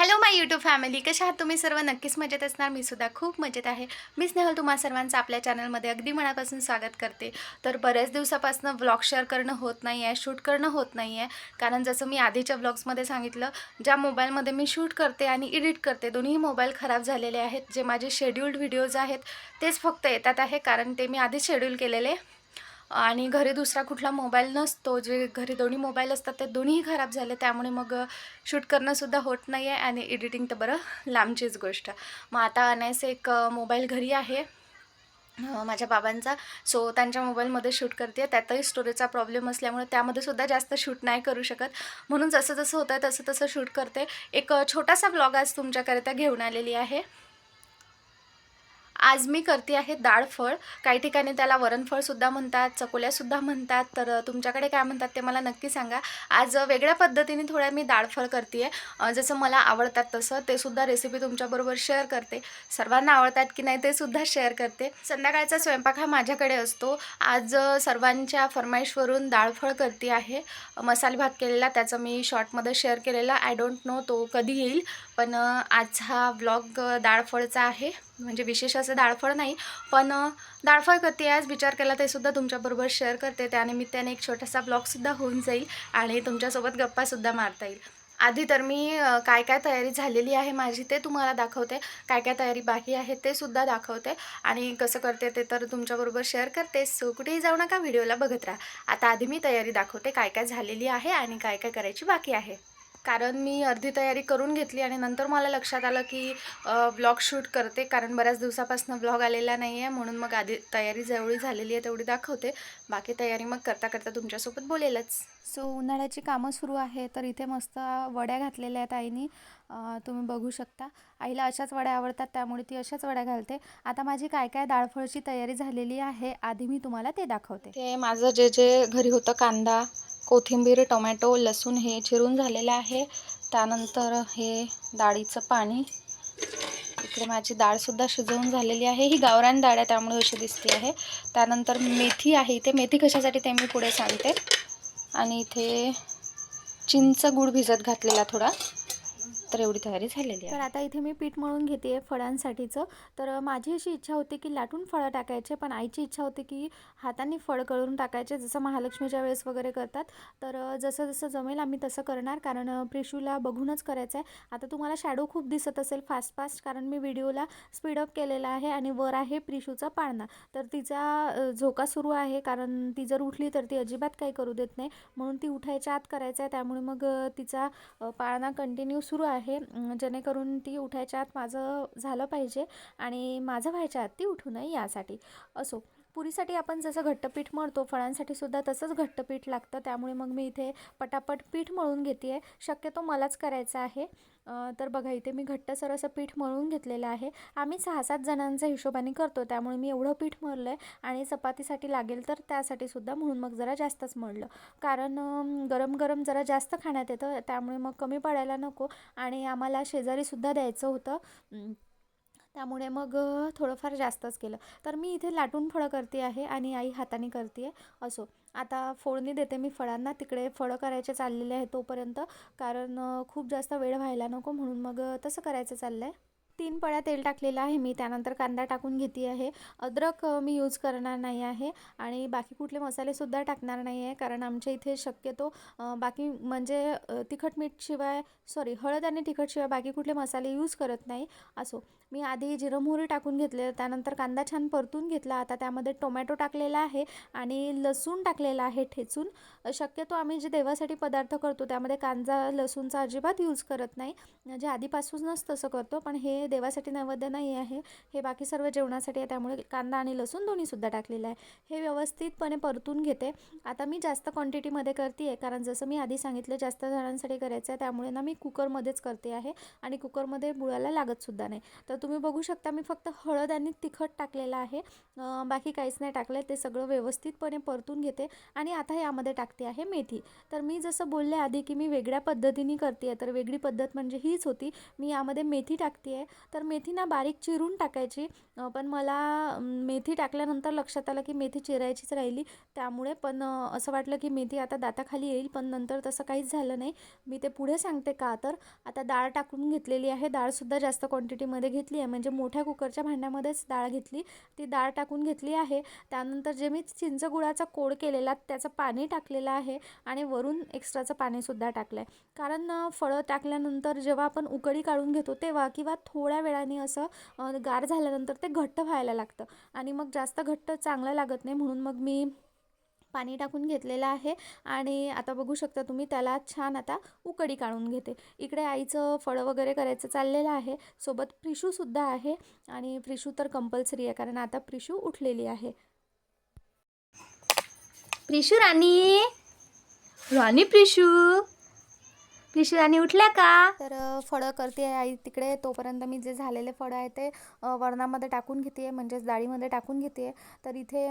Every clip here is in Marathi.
हॅलो माय यूट्यूब फॅमिली कशा आहात तुम्ही? सर्व नक्कीच मजेत असणार. मी सुद्धा खूप मजेत आहे. मी स्नेहल तुम्हा सर्वांचं आपल्या चॅनलमध्ये अगदी मनापासून स्वागत करते. तर बऱ्याच दिवसापासून व्लॉग शेअर करणं होत नाही आहे शूट करणं होत नाही आहे कारण जसं मी आधीच्या व्लॉग्समध्ये सांगितलं ज्या मोबाईलमध्ये मी शूट करते आणि एडिट करते दोन्ही मोबाईल खराब झालेले आहेत. जे माझे शेड्युल्ड व्हिडिओज आहेत तेच फक्त येतात आहे. कारण ते मी आधीच शेड्यूल केलेले. आणि घरी दुसरा कुठला मोबाईल नसतो जे घरी दोन्ही मोबाईल असतात ते दोन्हीही खराब झाले त्यामुळे मग शूट करणंसुद्धा होत नाही आहे आणि एडिटिंग तर बरं लांबचीच गोष्ट. मग आता आणायचं एक मोबाईल घरी आहे. माझ्या बाबांचा. सो त्यांच्या मोबाईलमध्ये शूट करते. त्यातही स्टोरेजचा प्रॉब्लेम असल्यामुळे त्यामध्ये सुद्धा जास्त शूट नाही करू शकत. म्हणून जसं जसं होतं तसं तसं शूट करते. एक छोटासा ब्लॉग आज तुमच्याकरिता घेऊन आलेली आहे. आज मी करते आहे डाळफळ काही ठिकाणी त्याला वरणफळसुद्धा म्हणतात चकोल्यासुद्धा म्हणतात. तर तुमच्याकडे काय म्हणतात ते मला नक्की सांगा. आज वेगळ्या पद्धतीने थोड्या मी डाळफळ करते आहे जसं मला आवडतात तसं ते सुद्धा रेसिपी तुमच्याबरोबर शेअर करते. सर्वांना आवडतात की नाही ते सुद्धा शेअर करते. संध्याकाळचा स्वयंपाक हा माझ्याकडे असतो. आज सर्वांच्या फरमाईशवरून डाळफळ करते आहे. मसाले भात केलेला त्याचा मी शॉर्टमध्ये शेअर केलेला. आय डोंट नो तो कधी येईल. पण आज हा ब्लॉग डाळफळचा आहे. म्हणजे विशेष असं डाळफळ नाही पण डाळफळ करते आज. विचार केला ते सुद्धा तुमच्याबरोबर शेअर करते. त्यानिमित्ताने एक छोटासा ब्लॉगसुद्धा होऊन जाईल आणि तुमच्यासोबत गप्पासुद्धा मारता येईल. आधी तर मी काय काय तयारी झालेली आहे माझी ते तुम्हाला दाखवते. काय काय तयारी बाकी आहे ते सुद्धा दाखवते. आणि कसं करते ते तर तुमच्याबरोबर शेअर करते. सो कुठेही जाऊ नका व्हिडिओला बघत राहा. आता आधी मी तयारी दाखवते काय काय झालेली आहे आणि काय काय करायची बाकी आहे. कारण मी अर्धी तयारी करून घेतली आणि नंतर मला लक्षात आलं की ब्लॉग शूट करते. कारण बऱ्याच दिवसापासून ब्लॉग आलेला नाही आहे म्हणून मग आधी तयारी जेवढी झालेली आहे तेवढी दाखवते. बाकी तयारी मग करता करता तुमच्यासोबत बोलेलच. सो उन्हाळ्याची कामं सुरू आहे तर इथे मस्त वड्या घातलेल्या आहेत आईनी. तुम्ही बघू शकता. आईला अशाच वड्या आवडतात त्यामुळे ती अशाच वड्या घालते. आता माझी काय काय डाळफळची तयारी झालेली आहे आधी मी तुम्हाला ते दाखवते. ते माझं जे जे घरी होतं कांदा कोथिंबीर टोमॅटो लसूण हे चिरून झालेलं आहे. त्यानंतर हे डाळीचं पाणी. इकडे माझी डाळसुद्धा शिजवून झालेली आहे. ही गावरान डाळ आहे त्यामुळे अशी दिसते आहे. त्यानंतर मेथी आहे. इथे मेथी कशासाठी ते मी पुढे सांगते. आणि इथे चिंच गुळ भिजत घातलेला थोडा. तर एवढी तयारी झालेली आहे. तर आता इथे मी पीठ मळून घेते फळांसाठीचं. तर माझी अशी इच्छा होती की लाटून फळं टाकायचे पण आईची इच्छा होती की हाताने फळ करून टाकायचे जसं महालक्ष्मीच्या वेळेस वगैरे करतात. तर जसं जसं जमेल आम्ही तसं करणार कारण प्रिशूला बघूनच करायचं आहे आता तुम्हाला शॅडो खूप दिसत असेल फास्ट फास्ट कारण मी व्हिडिओला स्पीडअप केलेला आहे आणि वर आहे प्रिशूचा पाळणा. तर तिचा झोका सुरू आहे कारण ती जर उठली तर ती अजिबात काही करू देत नाही. म्हणून ती उठायच्या आत करायचं आहे त्यामुळे मग तिचा पाळणा कंटिन्यू सुरू आहे. आहे. जेणेकरून ती उठायच्या आत माझं झालं पाहिजे आणि माझं व्हायच्या आत ती उठू नये यासाठी. असो. पुरीसाठी आपण जसं घट्टपीठ मळतो फळांसाठी सुद्धा तसंच घट्टपीठ लागतं. त्यामुळे मग मी इथे पटापट पीठ मळून घेते आहे शक्यतो मलाच करायचं आहे. तर बघा इथे मी घट्टसर असं पीठ मळून घेतलेलं आहे. आम्ही सहा सात जणांच्या हिशोबाने करतो. त्यामुळे मी एवढं पीठ मळलं आहे आणि चपातीसाठी लागेल तर त्यासाठी सुद्धा म्हणून मग जरा जास्तच मळलं. कारण गरम गरम जरा जास्त खाण्यात येतं. त्यामुळे मग कमी पडायला नको आणि आम्हाला शेजारीसुद्धा द्यायचं होतं. त्यामुळे मग थोडंफार जास्तच केलं. तर मी इथे लाटून फळं करते आहे आणि आई हाताने करते आहे असो. आता फोडणी देते मी फळांना. तिकडे फळं करायचे चाललेले आहे तोपर्यंत. कारण खूप जास्त वेळ व्हायला नको म्हणून मग तसं करायचं चाललं आहे तीन पळ्या तेल टाकलेलं आहे. मी त्यानंतर कांदा टाकून घेते आहे. अद्रक मी यूज करणार नाही आहे. आणि बाकी कुठले मसालेसुद्धा टाकणार नाही आहे. कारण आमच्या इथे शक्यतो बाकी म्हणजे तिखट मीठशिवाय सॉरी हळद आणि तिखटशिवाय बाकी कुठले मसाले यूज करत नाही. असो मी आधी जिरं मोहरी टाकून घेतले. त्यानंतर कांदा छान परतून घेतला. आता त्यामध्ये टोमॅटो टाकलेला आहे आणि लसूण टाकलेला आहे ठेचून. शक्यतो आम्ही जे देवासाठी पदार्थ करतो त्यामध्ये कांदा लसूणचा अजिबात यूज करत नाही. म्हणजे आधीपासूनच तसं करतो. पण हे देवासाठी नैवेद्य नाही आहे. हे बाकी सर्व जेवणासाठी आहे. त्यामुळे कांदा आणि लसूण दोन्हीसुद्धा टाकलेलं आहे. हे व्यवस्थितपणे परतून घेते. आता मी जास्त क्वांटिटीमध्ये करते आहे कारण जसं मी आधी सांगितलं जास्त जणांसाठी करायचं आहे. त्यामुळे ना मी कुकरमध्येच करते आहे. आणि कुकरमध्ये बुळायला लागतसुद्धा नाही. तर तुम्ही बघू शकता मी फक्त हळद आणि तिखट टाकलेलं आहे. बाकी काहीच नाही टाकलं ते सगळं व्यवस्थितपणे परतून घेते. आणि आता यामध्ये टाकते आहे मेथी. तर मी जसं बोलले आधी की मी वेगळ्या पद्धतीने करते आहे तर वेगळी पद्धत म्हणजे हीच होती. मी यामध्ये मेथी टाकते आहे तर मेथी ना बारीक चिरून टाकायची. पण मला मेथी टाकल्यानंतर लक्षात आलं की मेथी चिरायचीच राहिली. त्यामुळे पण असं वाटलं की मेथी आता दाताखाली येईल पण नंतर तसं काहीच झालं नाही. मी ते पुढे सांगते का तर आता डाळ टाकून घेतलेली आहे. डाळसुद्धा जास्त क्वांटिटीमध्ये घेतली आहे. म्हणजे मोठ्या कुकरच्या भांड्यामध्येच डाळ घेतली. ती डाळ टाकून घेतली आहे. त्यानंतर जे मी चिंच गुळाचा कोड केलेला त्याचं पाणी टाकलेलं आहे आणि वरून एक्स्ट्राचं पाणीसुद्धा टाकलं आहे कारण फळं टाकल्यानंतर जेव्हा आपण उकळी काढून घेतो तेव्हा किंवा थो थोड्या वेळाने असं गार झाल्यानंतर ते घट्ट व्हायला लागतं. आणि मग जास्त घट्ट चांगलं लागत नाही म्हणून मग मी पाणी टाकून घेतलेलं आहे. आणि आता बघू शकता तुम्ही त्याला छान आता उकडी काढून घेते. इकडे आईचं फळं वगैरे करायचं चाललेलं आहे. सोबत प्रिशूसुद्धा आहे. आणि प्रिशू तर कंपल्सरी आहे कारण आता प्रिशू उठलेली आहे. प्रिशू राणी! राणी प्रिशू! प्रिशू राणी उठल्या का? तर फळं करते आहे आई तिकडे. तोपर्यंत मी जे झालेले फळं आहे ते वरणामध्ये टाकून घेते आहे. म्हणजेच डाळीमध्ये टाकून घेते आहे. तर इथे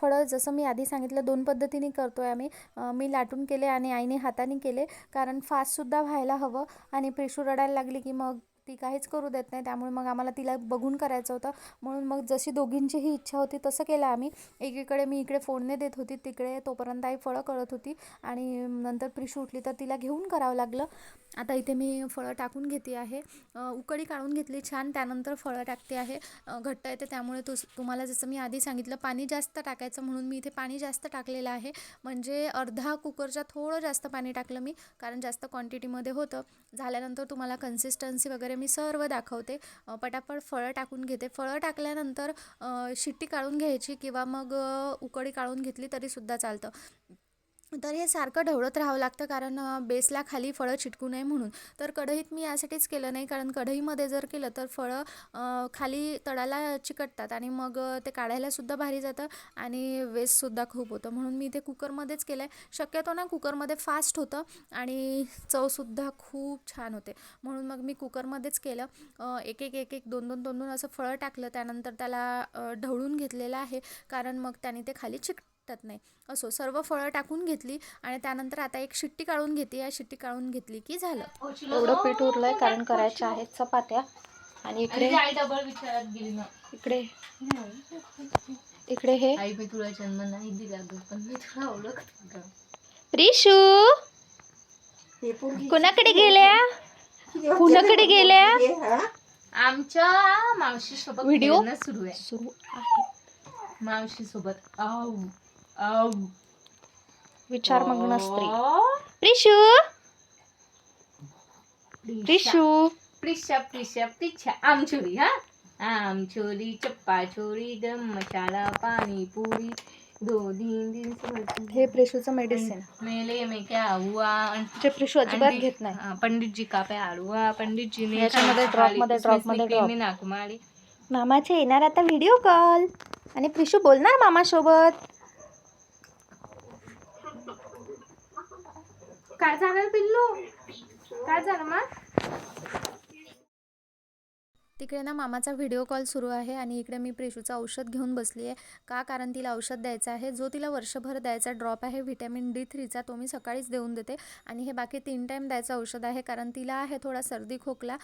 फळं जसं मी आधी सांगितलं दोन पद्धतीने करतो आहे आम्ही मी लाटून केले आणि आईने हाताने केले. कारण फास्टसुद्धा व्हायला हवं आणि पिशू रडायला लागली की मग ती काहीच करू देत नाही. त्यामुळे मग आम्हाला तिला बघून करायचं होतं. म्हणून मग जशी दोघींचीही इच्छा होती तसं केलं आम्ही. एकीकडे मी इकडे फोडणे देत होती तिकडे तोपर्यंत आई फळं करत होती. आणि नंतर प्रिशू उठली तर तिला घेऊन करावं लागलं. आता इथे मी फळं टाकून घेते आहे. उकडी उकळी काढून घेतली छान. त्यानंतर फळं टाकते आहे. घट्ट येते त्यामुळे तुस तुम्हाला जसं मी आधी सांगितलं पाणी जास्त टाकायचं म्हणून मी इथे पाणी जास्त टाकलेलं आहे. म्हणजे अर्धा कुकरच्या थोडं जास्त पाणी टाकलं मी कारण जास्त क्वांटिटीमध्ये होतं. झाल्यानंतर तुम्हाला कन्सिस्टन्सी वगैरे मी सर्व दाखवते. पटापट फळं टाकून घेते. फळं टाकल्यानंतर शिट्टी काढून घ्यायची किंवा मग उकडी उकळी काढून घेतली तरीसुद्धा चालतं. तर हे सारखं ढवळत राहावं लागतं कारण बेसला खाली फळं चिटकू नये म्हणून. तर कढईत मी यासाठीच केलं नाही कारण कढईमध्ये जर केलं तर फळं खाली तळाला चिकटतात आणि मग ते काढायलासुद्धा भारी जातं आणि वेस्टसुद्धा खूप होतं. म्हणून मी ते कुकरमध्येच केलं आहे शक्यतो ना कुकरमध्ये फास्ट होतं आणि चवसुद्धा खूप छान होते. म्हणून मग मी कुकरमध्येच केलं. एक एक एक एक दोन दोन दोन दोन असं फळं टाकलं. त्यानंतर त्याला ढवळून घेतलेलं आहे कारण मग त्याने ते खाली चिकटत नाही. असो सर्व फळं टाकून घेतली आणि त्यानंतर आता एक शिट्टी काढून घेते. या शिट्टी काढून घेतली की झालं. एवढं पीठ उरलंय कारण करायच्या आहेत चपात्या. आणि इकडे आई डबल विचारात गेली ना. इकडे इकडे हे आई मी तुला जन्म नाही दिला ग पण मी तुला ओळखते प्रिशू कुणाकडे गेल्या? कुणाकडे गेल्या? आमच्या मावशी सोबत व्हिडिओ? सुरू आहे. सुरू आहे. मावशी सोबत आऊ. आऊ विचार मग्न स्त्री. प्रिशू! प्रिशा. प्रिशू! प्रिशा प्रिशा आमचोरी हा? आमचोरी चप्पा चोरी गम मसाला पाणीपुरी. दो दिन दिन हे प्रेशूचं मेडिसिन मेले में क्या हुआ? जे प्रेशू अजिबात घेत नाही. हाँ, पंडित जी का प्यार हुआ पंडित जी ने याच्यामध्ये drop मध्ये, drop. मध्ये मारी मामाचे येणार आता व्हिडिओ कॉल आणि प्रिशू बोलणार मामासोबत. काय झालं पिल्लू? काय झालं मग? तिकडे ना मामाचा व्हिडिओ कॉल सुरू आहे आणि इकडे मी प्रेशूचं औषध घेऊन बसली आहे. का? कारण तिला औषध द्यायचं आहे. जो तिला वर्षभर द्यायचा ड्रॉप आहे व्हिटॅमिन डी थ्रीचा तो मी सकाळीच देऊन देते. आणि हे बाकी तीन टाईम द्यायचं औषध आहे. कारण तिला आहे थोडा सर्दी खोकला.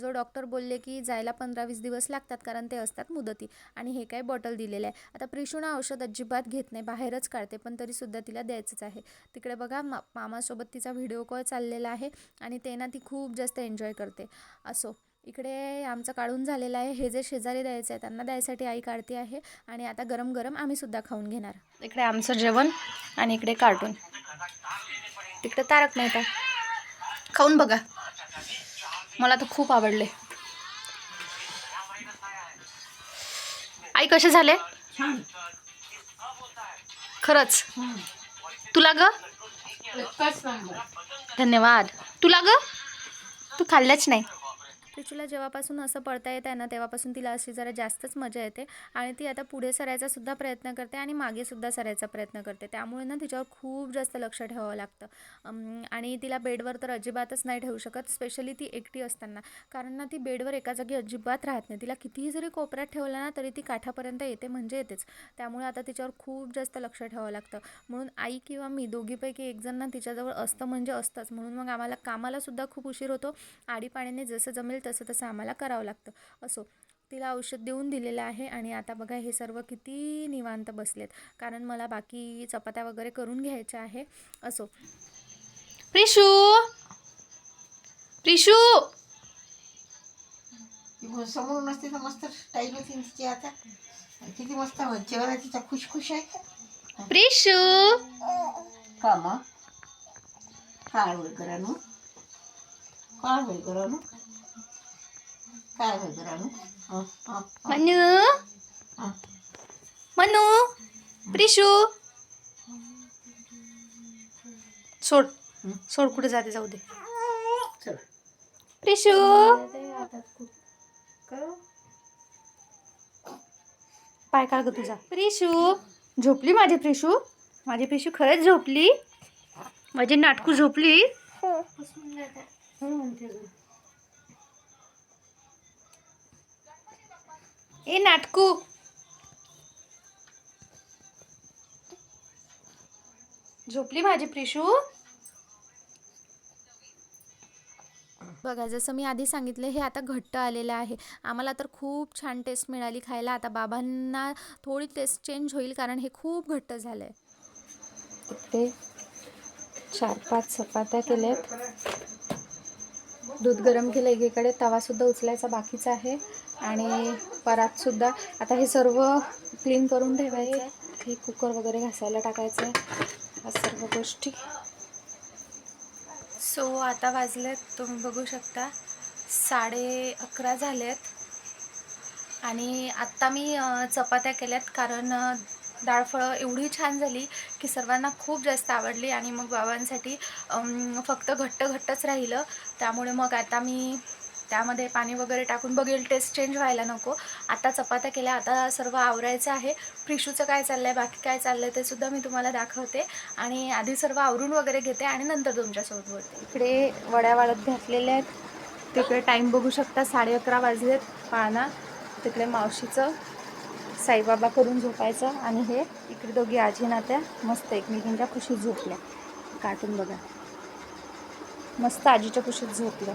जो डॉक्टर बोलले की जायला पंधरा वीस दिवस लागतात कारण ते असतात मुदती. आणि हे काय बॉटल दिलेलं आहे. आता प्रिशूना औषध अजिबात घेत नाही. बाहेरच काढते. पण तरीसुद्धा तिला द्यायचंच आहे. तिकडे बघा मा मामासोबत तिचा व्हिडिओ कॉल चाललेला आहे. आणि ते ना ती खूप जास्त एन्जॉय करते. असो. इकडे आमचं काढून झालेलं आहे. हे जे शेजारी द्यायचं आहे त्यांना द्यायसाठी आई काढते आहे. आणि आता गरम गरम आम्ही सुद्धा खाऊन घेणार. इकडे आमचं जेवण आणि इकडे कार्टून. तिकडे तारक मेहता. खाऊन बघा. मला तर खूप आवडले. आई कसे झाले? खरंच. तुला ग? धन्यवाद. तुला ग? तू खाल्लंच नाही. त्रिचूला जेव्हापासून असं पळता येत आहे ना तेव्हापासून तिला अशी जरा जास्तच मजा येते आणि ती आता पुढे सरायचा सुद्धा प्रयत्न करते आणि मागे सुद्धा सरायचा प्रयत्न करते. त्यामुळे ना तिच्यावर खूप जास्त लक्ष ठेवावं लागतं. आणि तिला बेडवर तर अजिबातच नाही ठेवू शकत स्पेशली ती एकटी असताना. कारण ना ती बेडवर एका जागी अजिबात राहत नाही. तिला कितीही जरी कोपऱ्यात ठेवलं ना तरी ती काठापर्यंत येते म्हणजे येतेच. त्यामुळे आता तिच्यावर खूप जास्त लक्ष ठेवावं लागतं. म्हणून आई किंवा मी दोघीपैकी एक जण ना तिच्याजवळ असतं म्हणजे असतंच. म्हणून मग आम्हाला कामालासुद्धा खूप उशीर होतो. आडीपाण्याने जसं जमेल तसं तसं आम्हाला करावं लागतं. असो तिला औषध देऊन दिलेलं आहे आणि आता बघा हे सर्व किती निवांत बसलेत. कारण मला बाकी चपात्या वगैरे करून घ्यायच्या आहे. असो. प्रिशू! प्रिशू! मग समोर नसते तर मस्त स्टाईल होती तिची आता. किती मस्त चेहरा तिचा खुशखुश आहे. का प्रिशू! का मग? काय होईल करानु काय होईल करानु काय होईल करानु हं, हं, हं, मनू. मनू? प्रिशू? सोड. सोड कुठे जाते? जाऊ दे. चल. प्रिशू? पाय काढ ग तुझा. प्रिशू? झोपली माझी प्रिशू? माझी प्रिशू खरंच झोपली? माझी नाटकू झोपली? ए नाटकू. झोपली माझी प्रिशू? बघा जसं मी आधी सांगितलं हे आता घट्ट आलेलं आहे. आम्हाला तर खूप छान टेस्ट मिळाली खायला. आता बाबांना थोडी टेस्ट चेंज होईल कारण हे खूप घट्ट झालं आहे इकडे चार पाच चपात्या केल्यात. दूध गरम केलं एकीकडे तवासुद्धा उचलायचा बाकीचा आहे. आणि परातसुद्धा आता हे सर्व क्लीन करून ठेवायचं आहे हे कुकर वगैरे घासायला टाकायचं आहे सर्व गोष्टी. सो आता वाजलेत. तुम्ही बघू शकता. साडे अकरा झालेत. आणि आत्ता मी चपात्या केल्यात कारण डाळफळं एवढी छान झाली की सर्वांना खूप जास्त आवडली आणि मग बाबांसाठी फक्त घट्ट घट्टच राहिलं. त्यामुळे मग आता मी त्यामध्ये पाणी वगैरे टाकून बघेल टेस्ट चेंज व्हायला नको. आता चपात्या केल्या आता सर्व आवरायचं आहे. प्रिशूचं काय चाललं आहे बाकी काय चाललं आहे ते सुद्धा मी तुम्हाला दाखवते. आणि आधी सर्व आवरून वगैरे घेते आणि नंतर तुमच्यासोबत बोलते. इकडे वड्या वाळत घातलेल्या आहेत. तिकडे टाईम बघू शकता साडे अकरा वाजलेत पाळणा. तिकडे मावशीचं साईबाबा करून झोपायचं आणि हे इकडे दोघी आजी नात्या मस्त एकमेकींच्या खुशीत झोपल्या. कार्टून बघा. मस्त आजीच्या खुशीत झोपलं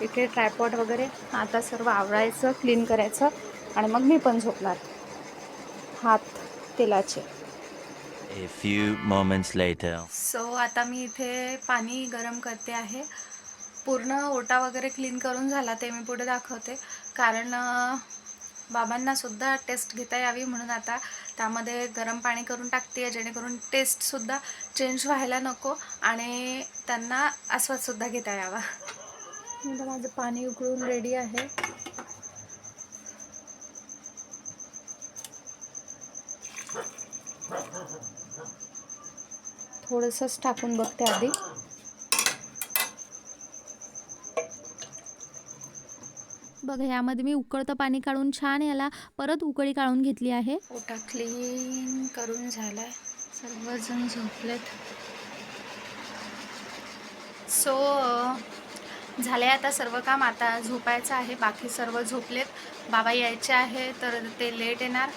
इकडे ट्रायपॉट वगैरे. आता सर्व आवरायचं क्लीन करायचं आणि मग मी पण झोपणार. हात तेलाचे. A few moments later. So आता मी इथे पाणी गरम करते आहे. पूर्ण ओटा वगैरे क्लीन करून झाला ते मी पुढे दाखवते. कारण अं, बाबांना सुद्धा टेस्ट घेता यावी म्हणून आता त्यामध्ये गरम पाणी करून टाकते जेणेकरून टेस्टसुद्धा चेंज व्हायला नको आणि त्यांना आस्वादसुद्धा घेता यावा. आता माझं पाणी उकळून रेडी आहे. थोडंसंच टाकून बघते आधी. बघा यामध्ये मी उकळतं पाणी काढून छान याला परत उकळी काढून घेतली आहे. ओटा क्लीन करून झालाय. सर्वजण झोपलेत. सो झाले आता सर्व काम आता झोपायचं आहे. बाकी सर्व झोपलेत. बाबा यायचे आहे तर ते लेट येणार.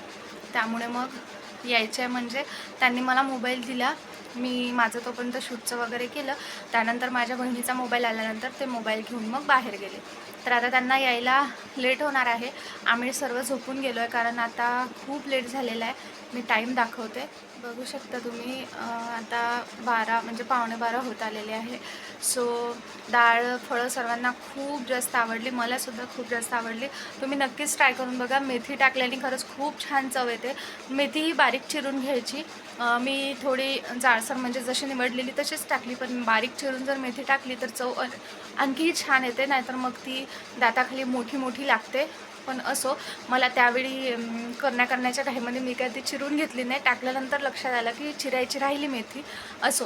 त्यामुळे मग यायचे आहे म्हणजे त्यांनी मला मोबाईल दिला. मी माझं तोपर्यंत शूटचं वगैरे केलं. त्यानंतर माझ्या बहिणीचा मोबाईल आल्यानंतर ते मोबाईल घेऊन मग बाहेर गेले. तर आता त्यांना यायला लेट होणार आहे. आम्ही सर्व झोपून गेलो आहे कारण आता खूप लेट झालेला आहे. मी टाईम दाखवते. बघू शकता तुम्ही आता बारा म्हणजे पावणे बारा होत आलेले आहे. सो डाळ फळं सर्वांना खूप जास्त आवडली. मलासुद्धा खूप जास्त आवडली. तुम्ही नक्कीच ट्राय करून बघा. मेथी टाकल्याने खरंच खूप छान चव येते. मेथी ही बारीक चिरून घ्यायची. मी थोडी जाळसर म्हणजे जशी निवडलेली तशीच टाकली पण बारीक चिरून जर मेथी टाकली तर चव आणखीही छान येते. नाहीतर मग ती दाताखाली मोठी मोठी लागते. पण असो मला त्यावेळी करण्या करण्याच्या घाईमध्ये मी काय ती चिरून घेतली नाही. टाकल्यानंतर लक्षात आलं की चिरायची राहिली मेथी. असो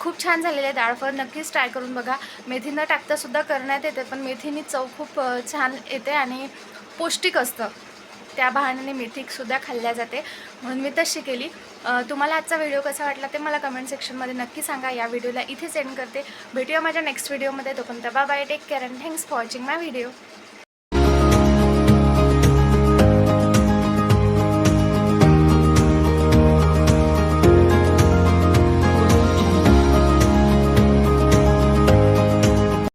खूप छान झालेले आहे डाळफळ नक्कीच ट्राय करून बघा. मेथी न टाकतासुद्धा करण्यात येते पण मेथीनी चव खूप छान येते आणि पौष्टिक असतं. त्या बहाण्याने मेथीसुद्धा खाल्ल्या जाते. म्हणून मी तशी केली. तुम्हाला आजचा व्हिडिओ कसा वाटला ते मला कमेंट सेक्शनमध्ये नक्की सांगा. या व्हिडिओला इथे सेंड करते. भेटूया माझ्या नेक्स्ट व्हिडिओमध्ये तोपर्यंत bye take care and thanks for watching my video